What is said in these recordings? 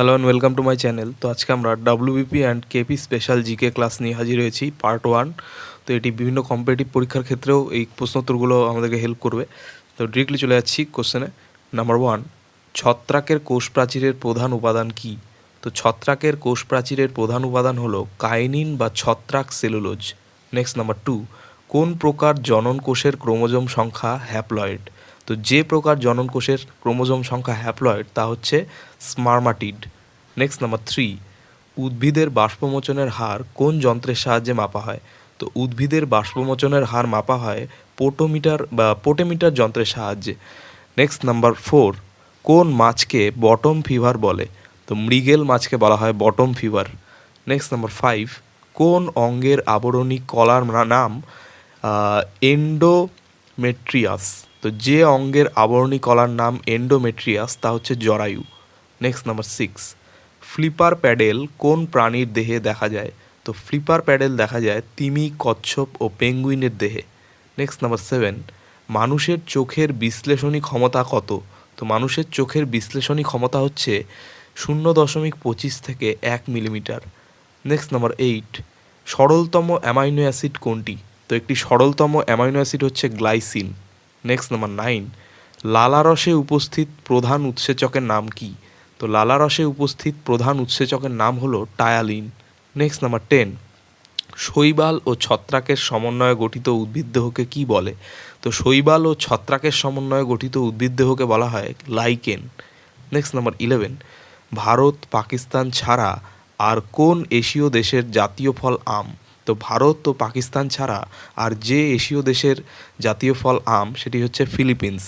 Hello and welcome to my channel তো আজকে আমরা WBP and KP special GK class নিয়ে হাজির হয়েছি পার্ট ওয়ান তো এটি বিভিন্ন কম্পিটিটিভ পরীক্ষার ক্ষেত্রেও এই প্রশ্নোত্তরগুলো আমাদেরকে হেল্প করবে। তো ডিরেক্টলি চলে যাচ্ছি কোশ্চেনে নাম্বার ওয়ান ছত্রাকের কোষ প্রাচীরের প্রধান উপাদান কী? তো ছত্রাকের কোষ প্রাচীরের প্রধান উপাদান হলো কাইনিন বা ছত্রাক সেলুলোজ। নেক্সট নাম্বার টু কোন প্রকার জনন কোষের ক্রোমোজোম সংখ্যা হ্যাপ্লয়েড তো যে প্রকার জনন কোষের ক্রোমোজোম সংখ্যা হ্যাপ্লয়েড তা হচ্ছে স্মার্মাটিড নেক্সট নাম্বার থ্রি উদ্ভিদের বাষ্পমোচনের হার কোন যন্ত্রের সাহায্যে মাপা হয়? তো উদ্ভিদের বাষ্পমোচনের হার মাপা হয় পোটোমিটার বা পোটেমিটার যন্ত্রের সাহায্যে। নেক্সট নাম্বার ফোর কোন মাছকে বটম ফিভার বলে? তো মৃগেল মাছকে বলা হয় bottom feeder next number five কোন অঙ্গের আবরণী কলার নাম এন্ডোমেট্রিয়াস তো যে অঙ্গের আবরণী কলার নাম এন্ডোমেট্রিয়াস তা হচ্ছে জরায়ু। Next number six flipper paddle কোন প্রাণীর দেহে দেখা যায়? তো ফ্লিপার প্যাডেল দেখা যায় তিমি, কচ্ছপ ও পেঙ্গুইনের দেহে। নেক্সট নাম্বার সেভেন মানুষের চোখের বিশ্লেষণী ক্ষমতা কত? তো মানুষের চোখের বিশ্লেষণী ক্ষমতা হচ্ছে শূন্য দশমিক পঁচিশ থেকে এক মিলিমিটার। নেক্সট নাম্বার এইট সরলতম অ্যামাইনো অ্যাসিড কোনটি? তো একটি সরলতম অ্যামাইনো অ্যাসিড হচ্ছে গ্লাইসিন। নেক্সট নাম্বার নাইন লালারসে উপস্থিত প্রধান উৎসেচকের নাম কি? তো লালারসে উপস্থিত প্রধান উৎসেচকের নাম হলো টায়ালিন। নেক্সট নাম্বার টেন শৈবাল ও ছত্রাকের সমন্বয়ে গঠিত উদ্ভিদদেহকে কি বলে? তো শৈবাল ও ছত্রাকের সমন্বয়ে গঠিত উদ্ভিদদেহকে বলা হয় lichen. Next number eleven Bharat, Pakistan ছাড়া আর কোন এশীয় দেশের জাতীয় ফল আম? তো ভারত ও পাকিস্তান ছাড়া আর যে এশীয় দেশের জাতীয় ফল আম, সেটি হচ্ছে ফিলিপিন্স।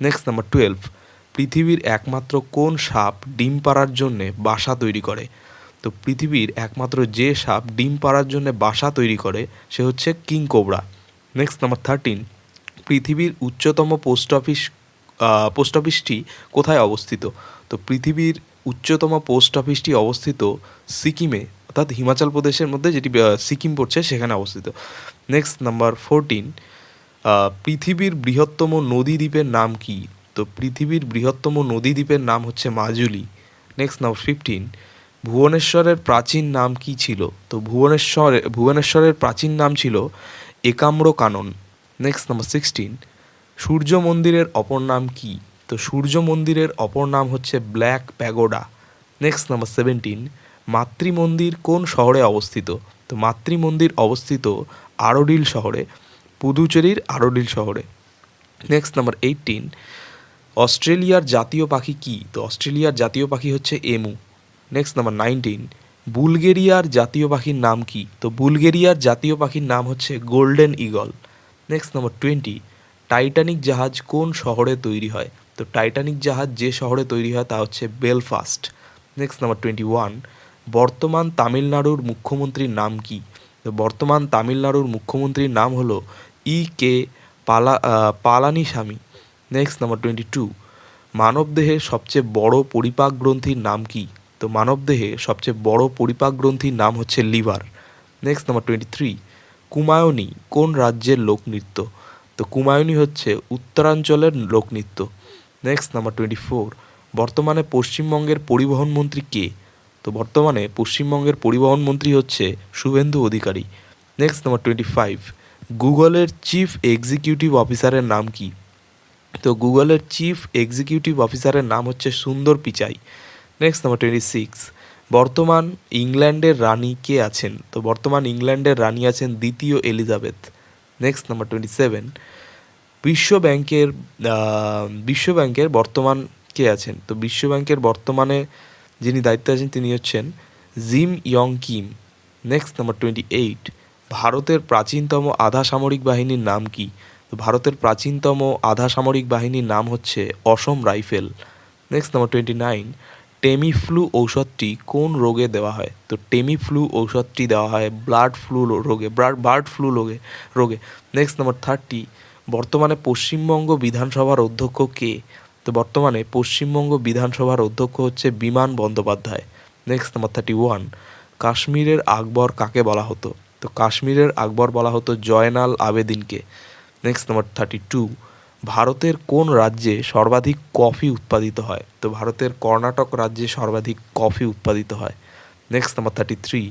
নেক্সট নাম্বার টুয়েলভ পৃথিবীর একমাত্র কোন সাপ ডিম পাড়ার জন্যে বাসা তৈরি করে? তো পৃথিবীর একমাত্র যে সাপ ডিম পাড়ার জন্য বাসা তৈরি করে, সে হচ্ছে king cobra. Next number thirteen পৃথিবীর উচ্চতম পোস্ট অফিস পোস্ট অফিসটি কোথায় অবস্থিত? তো পৃথিবীর উচ্চতম পোস্ট অফিসটি অবস্থিত সিকিমে। অর্থাৎ হিমাচল প্রদেশের মধ্যে যেটি সিকিম পড়ছে, সেখানে অবস্থিত। নেক্সট নাম্বার ফোরটিন পৃথিবীর বৃহত্তম নদী দ্বীপের নাম কি? তো পৃথিবীর বৃহত্তম নদী দ্বীপের নাম হচ্ছে মাজুলি। নেক্সট নাম্বার ফিফটিন ভুবনেশ্বরের প্রাচীন নাম কি ছিল? তো ভুবনেশ্বরে, ভুবনেশ্বরের প্রাচীন নাম ছিল Ekamra Kanan next number sixteen সূর্য মন্দিরের অপর নাম কি? তো সূর্য মন্দিরের অপর নাম হচ্ছে black pagoda. Next number seventeen মাতৃ মন্দির কোন শহরে অবস্থিত? তো মাতৃ মন্দির অবস্থিত আরোডিল শহরে, পুদুচেরির আরোডিল শহরে। নেক্সট নাম্বার এইটিন অস্ট্রেলিয়ার জাতীয় পাখি কি? তো অস্ট্রেলিয়ার জাতীয় পাখি হচ্ছে এমু। নেক্সট নাম্বার নাইনটিন বুলগেরিয়ার জাতীয় পাখির নাম কি? তো বুলগেরিয়ার জাতীয় পাখির নাম হচ্ছে golden eagle. Next number twenty Titanic জাহাজ কোন শহরে তৈরি হয়? তো টাইটানিক জাহাজ যে শহরে তৈরি হয় তা হচ্ছে Belfast. Next number twenty one বর্তমান তামিলনাড়ুর মুখ্যমন্ত্রীর নাম কি? বর্তমান তামিলনাড়ুর মুখ্যমন্ত্রীর নাম হলো E K Pala Palaniswami. Next number twenty two মানবদেহের সবচেয়ে বড় পরিপাক গ্রন্থির নাম কি? তো মানবদেহে সবচেয়ে বড় পরিপাক গ্রন্থির নাম হচ্ছে liver. Next number twenty three Kumaoni কোন রাজ্যের লোকনৃত্য? তো কুমায়ুনি হচ্ছে উত্তরাঞ্চলের লোকনৃত্য। নেক্সট নাম্বার টোয়েন্টি ফোর বর্তমানে পশ্চিমবঙ্গের পরিবহন মন্ত্রী কে? তো বর্তমানে পশ্চিমবঙ্গের পরিবহন মন্ত্রী হচ্ছে Suvendu Adhikari. Next number twenty five গুগলের চিফ এক্সিকিউটিভ অফিসারের নাম কি? তো গুগলের চিফ এক্সিকিউটিভ অফিসারের নাম হচ্ছে Sundar Pichai. Next number twenty six বর্তমান ইংল্যান্ডের রানী কে আছেন? তো বর্তমান ইংল্যান্ডের রানী আছেন দ্বিতীয় Elizabeth. Next number twenty seven বিশ্ব ব্যাংকের বিশ্ব ব্যাংকের বর্তমান কে আছেন? তো বিশ্ব ব্যাংকের বর্তমানে যিনি দায়িত্বে আছেন তিনি হচ্ছেন Jim Yong Kim. Next number twenty eight ভারতের প্রাচীনতম আধা সামরিক বাহিনীর নাম কি? ভারতের প্রাচীনতম আধা সামরিক বাহিনীর নাম হচ্ছে Assam rifle. Next number twenty nine Tamiflu ঔষধটি কোন রোগে দেওয়া হয়? তো টেমিফ্লু ঔষধটি দেওয়া হয় ব্লাড ফ্লু রোগে বার্ড ফ্লু রোগে রোগে। নেক্সট নাম্বার থার্টি বর্তমানে পশ্চিমবঙ্গ বিধানসভার অধ্যক্ষ কে? তো বর্তমানে পশ্চিমবঙ্গ বিধানসভার অধ্যক্ষ হচ্ছে Biman Bandyopadhyay. Next number thirty one কাশ্মীরের আকবর কাকে বলা হতো? তো কাশ্মীরের আকবর বলা হতো জয়নাল আবেদিনকে। নেক্সট নাম্বার থার্টি টু ভারতের কোন রাজ্যে সর্বাধিক কফি উৎপাদিত হয়? তো ভারতের কর্ণাটক রাজ্যে সর্বাধিক কফি উৎপাদিত হয়। Next number thirty three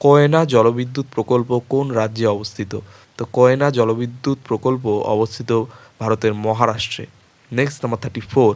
Koyna জলবিদ্যুৎ প্রকল্প কোন রাজ্যে অবস্থিত? তো কয়না জলবিদ্যুৎ প্রকল্প অবস্থিত ভারতের মহারাষ্ট্রে। নেক্সট নাম্বার থার্টি ফোর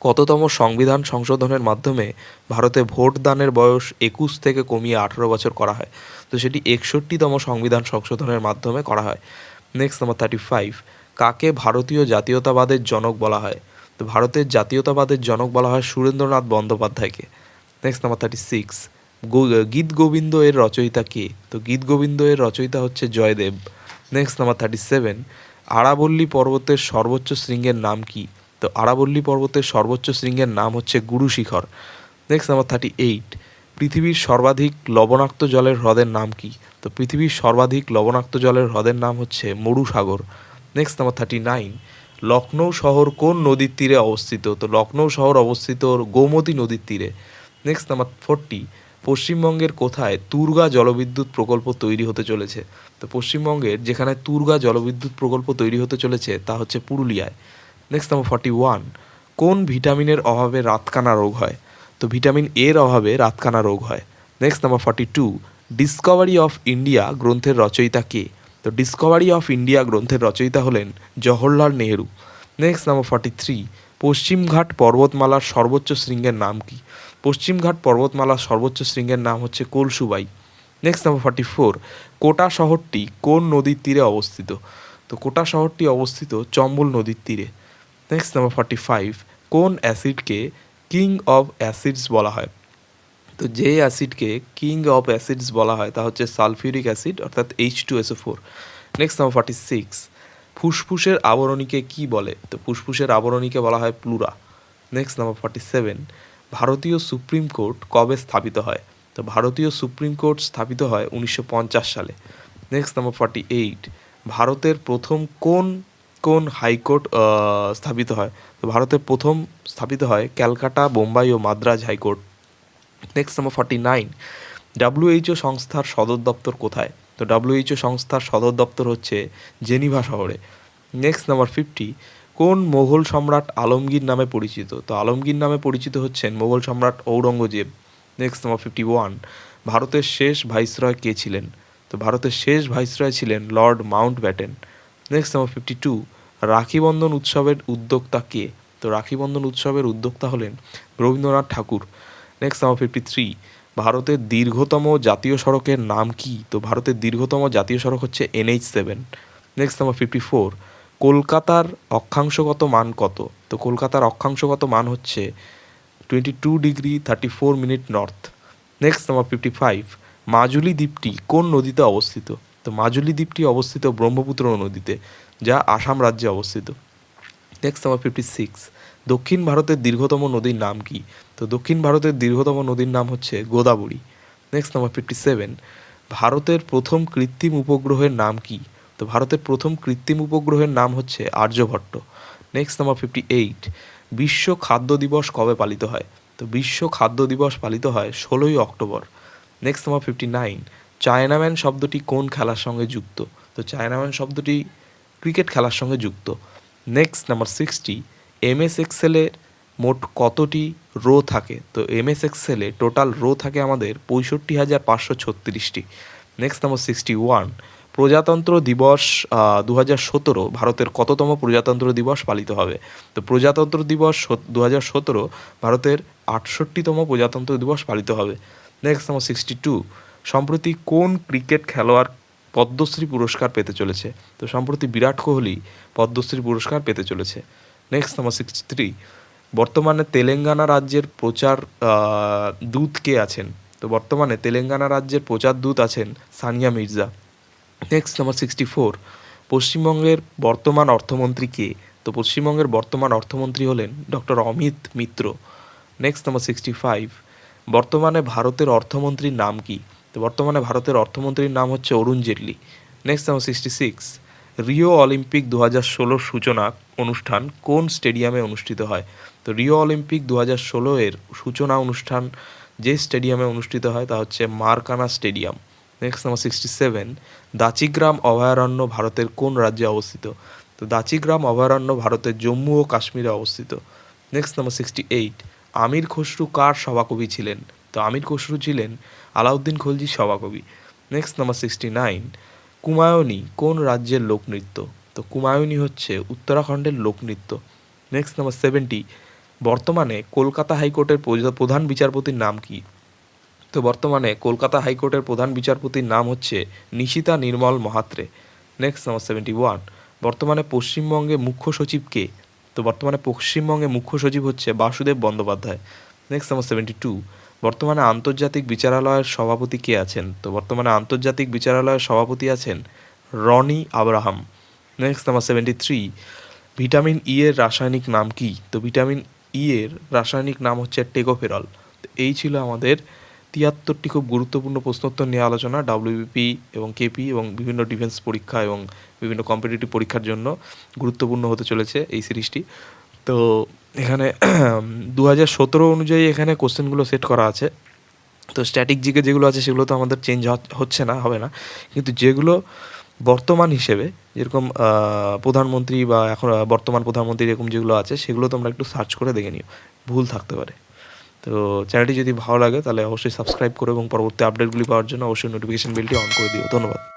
কততম সংবিধান সংশোধনের মাধ্যমে ভারতে ভোট দানের বয়স একুশ থেকে কমিয়ে আঠেরো বছর করা হয়? তো সেটি একষট্টিতম সংবিধান সংশোধনের মাধ্যমে করা হয়। নেক্সট নাম্বার থার্টি ফাইভ কাকে ভারতীয় জাতীয়তাবাদের জনক বলা হয়? তো ভারতের জাতীয়তাবাদের জনক বলা হয় সুরেন্দ্রনাথ বন্দ্যোপাধ্যায়কে। নেক্সট নাম্বার থার্টি সিক্স গীত গোবিন্দ এর রচয়িতা কে? তো গীত গোবিন্দ এর রচয়িতা হচ্ছে Jaydev. Next number thirty seven আরাবল্লী পর্বতের সর্বোচ্চ শৃঙ্গের নাম কি? তো আরাবল্লী পর্বতের সর্বোচ্চ শৃঙ্গের নাম হচ্ছে Guru Shikhar. Next number thirty eight পৃথিবীর সর্বাধিক লবণাক্ত জলের হ্রদের নাম কি? তো পৃথিবীর সর্বাধিক লবণাক্ত জলের হ্রদের নাম হচ্ছে Marusagar. Next number thirty nine Lucknow শহর কোন নদীর তীরে অবস্থিত? তো লখনৌ শহর অবস্থিত গোমতী নদীর তীরে। নেক্সট নাম্বার ফোরটি পশ্চিমবঙ্গের কোথায় তুর্গা জলবিদ্যুৎ প্রকল্প তৈরি হতে চলেছে? তো পশ্চিমবঙ্গের যেখানে তুর্গা জলবিদ্যুৎ প্রকল্প তৈরি হতে চলেছে, তা হচ্ছে পুরুলিয়ায়। নেক্সট নাম্বার ফর্টি ওয়ান কোন ভিটামিনের অভাবে রাতকানা রোগ হয়? তো ভিটামিন এর অভাবে রাতকানা রোগ হয়। Next number forty two discovery of India গ্রন্থের রচয়িতা কে? তো ডিসকভারি অফ ইন্ডিয়া গ্রন্থের রচয়িতা হলেন Jawaharlal Nehru. Next number forty three পশ্চিমঘাট পর্বতমালার সর্বোচ্চ শৃঙ্গের নাম কি? পশ্চিমঘাট পর্বতমালার সর্বোচ্চ শৃঙ্গের নাম হচ্ছে Kalsubai. Next number forty four Kota শহরটি কোন নদীর তীরে অবস্থিত? তো কোটা শহরটি অবস্থিত চম্বল নদীর তীরে। নেক্সট নাম্বার ফর্টি ফাইভ কোন অ্যাসিডকে কিং অফ অ্যাসিডস বলা হয়? তো যে অ্যাসিডকে কিং অফ অ্যাসিডস বলা হয়, তা হচ্ছে সালফিউরিক অ্যাসিড, অর্থাৎ H two SO four next number forty six ফুসফুসের আবরণীকে কি বলে? তো ফুসফুসের আবরণীকে বলা হয় pleura. Next number forty seven ভারতীয় সুপ্রিম কোর্ট কবে স্থাপিত হয়? তো ভারতীয় সুপ্রিম কোর্ট স্থাপিত হয় উনিশশো পঞ্চাশ সালে। নেক্সট নাম্বার ফর্টি এইট ভারতের প্রথম কোন কোন হাইকোর্ট স্থাপিত হয়? তো ভারতের প্রথম স্থাপিত হয় ক্যালকাটা, বোম্বাই ও Madras high court. Next number forty nine WHO সংস্থার সদর দপ্তর কোথায়? তো ডাব্লিউএইচও সংস্থার সদর দপ্তর হচ্ছে জেনিভা শহরে। নেক্সট নাম্বার ফিফটি কোন মোগল সম্রাট আলমগীর নামে পরিচিত? তো আলমগীর নামে পরিচিত হচ্ছেন মোগল সম্রাট Aurangzeb. Next number fifty one ভারতের শেষ ভাইসরয় কে ছিলেন? তো ভারতের শেষ ভাইসরয় ছিলেন lord Mountbatten next number fifty two Rakhibandhan উৎসবের উদ্যোক্তা কে? তো রাখিবন্ধন উৎসবের উদ্যোক্তা হলেন Rabindranath Thakur. Next number fifty three ভারতের দীর্ঘতম জাতীয় সড়কের নাম কি? তো ভারতের দীর্ঘতম জাতীয় সড়ক হচ্ছে NH seven next number fifty four কলকাতার অক্ষাংশগত মান কত? তো কলকাতার অক্ষাংশগত মান হচ্ছে twenty two degree thirty four minute north next number fifty five Majuli দ্বীপটি কোন নদীতে অবস্থিত? তো মাজুলি দ্বীপটি অবস্থিত ব্রহ্মপুত্র নদীতে, যা আসাম রাজ্যে অবস্থিত। নেক্সট নাম্বার ফিফটি সিক্স দক্ষিণ ভারতের দীর্ঘতম নদীর নাম কি? তো দক্ষিণ ভারতের দীর্ঘতম নদীর নাম হচ্ছে Godavari. Next number fifty seven ভারতের প্রথম কৃত্রিম উপগ্রহের নাম কি? তো ভারতের প্রথম কৃত্রিম উপগ্রহের নাম হচ্ছে Aryabhata. Next number fifty eight বিশ্ব খাদ্য দিবস কবে পালিত হয়? তো বিশ্ব খাদ্য দিবস পালিত হয় ষোলোই October. Next number fifty nine chinaman শব্দটি কোন খেলার সঙ্গে যুক্ত? তো চায়নাম্যান শব্দটি ক্রিকেট খেলার সঙ্গে যুক্ত। নেক্সট নাম্বার সিক্সটি এমএস এক্সেলের মোট কতটি রো থাকে? তো এমএস এক্সেলে টোটাল রো থাকে আমাদের পঁয়ষট্টি হাজার পাঁচশো ছত্রিশটি। নেক্সট নাম্বার সিক্সটি ওয়ান প্রজাতন্ত্র দিবস দু সতেরো ভারতের কততম প্রজাতন্ত্র দিবস পালিত হবে? তো প্রজাতন্ত্র দিবস দু সতেরো ভারতের আটষট্টিতম প্রজাতন্ত্র দিবস পালিত হবে। নেক্সট নাম্বার সিক্সটি টু সম্প্রতি কোন ক্রিকেট খেলোয়াড় পদ্মশ্রী পুরস্কার পেতে চলেছে? তো সম্প্রতি বিরাট কোহলি পদ্মশ্রী পুরস্কার পেতে চলেছে। নেক্সট নাম্বার সিক্সটি থ্রি বর্তমানে তেলেঙ্গানা রাজ্যের প্রচার দূত কে আছেন? তো বর্তমানে তেলেঙ্গানা রাজ্যের প্রচার দূত আছেন Sania Mirza. Next number sixty four পশ্চিমবঙ্গের বর্তমান অর্থমন্ত্রী কে? তো পশ্চিমবঙ্গের বর্তমান অর্থমন্ত্রী হলেন doctor Amit Mitra. Next number sixty five বর্তমানে ভারতের অর্থমন্ত্রীর নাম কি? তো বর্তমানে ভারতের অর্থমন্ত্রীর নাম হচ্ছে Arun Jaitley. Next number sixty six Rio Olympic দু হাজার ষোলোর সূচনা অনুষ্ঠান কোন স্টেডিয়ামে অনুষ্ঠিত হয়? তো রিও অলিম্পিক দু হাজার ষোলো এর সূচনা অনুষ্ঠান যে স্টেডিয়ামে অনুষ্ঠিত হয় তা হচ্ছে Maracana stadium. Next number sixty seven Dachigam অভয়ারণ্য ভারতের কোন রাজ্যে অবস্থিত? তো দাচিগ্রাম অভয়ারণ্য ভারতের জম্মু ও কাশ্মীরে অবস্থিত। Next number sixty eight Amir Khusrau কার সভাকবি ছিলেন? তো আমির খসরু ছিলেন আলাউদ্দিন খলজির সভাকবি। Next number sixty nine Kumaoni কোন রাজ্যের লোকনৃত্য তো কুমায়ুনি হচ্ছে উত্তরাখণ্ডের লোকনৃত্য নেক্সট নাম্বার সেভেন্টি বর্তমানে কলকাতা হাইকোর্টের প্রধান বিচারপতির নাম কি? তো বর্তমানে কলকাতা হাইকোর্টের প্রধান বিচারপতির নাম হচ্ছে Nishita Nirmal Mhatre. Next number seventy one বর্তমানে পশ্চিমবঙ্গে মুখ্য সচিব কে? তো বর্তমানে পশ্চিমবঙ্গে মুখ্য সচিব হচ্ছে Basudeb Bandyopadhyay. Next number seventy two বর্তমানে আন্তর্জাতিক বিচারালয়ের সভাপতি কে আছেন? তো বর্তমানে আন্তর্জাতিক বিচারালয়ের সভাপতি আছেন Ronny Abraham. Next number seventy three vitamin E এর রাসায়নিক নাম কি? তো ভিটামিন ই এর রাসায়নিক নাম হচ্ছে টেকোফেরল। এই ছিল আমাদের তিয়াত্তরটি খুব গুরুত্বপূর্ণ প্রশ্নোত্তর নিয়ে আলোচনা ডাব্লিউবিপি এবং কেপি এবং বিভিন্ন ডিফেন্স পরীক্ষা এবং বিভিন্ন কম্পিটিটিভ পরীক্ষার জন্য গুরুত্বপূর্ণ হতে চলেছে এই সিরিজটি। তো এখানে দু হাজার সতেরো অনুযায়ী এখানে কোশ্চেনগুলো সেট করা আছে। তো স্ট্যাটিক জিকে যেগুলো আছে সেগুলো তো আমাদের চেঞ্জ হচ্ছে না, হবে না। কিন্তু যেগুলো বর্তমান হিসেবে যেরকম প্রধানমন্ত্রী বা এখন বর্তমান প্রধানমন্ত্রী এরকম যেগুলো আছে সেগুলো তোমরা একটু সার্চ করে দেখে নিও। ভুল থাকতে পারে। তো চ্যানেলটি যদি ভালো লাগে তাহলে অবশ্যই সাবস্ক্রাইব করো এবং পরবর্তী আপডেটগুলি পাওয়ার জন্য অবশ্যই নোটিফিকেশন বেলটি অন করে দিও। ধন্যবাদ।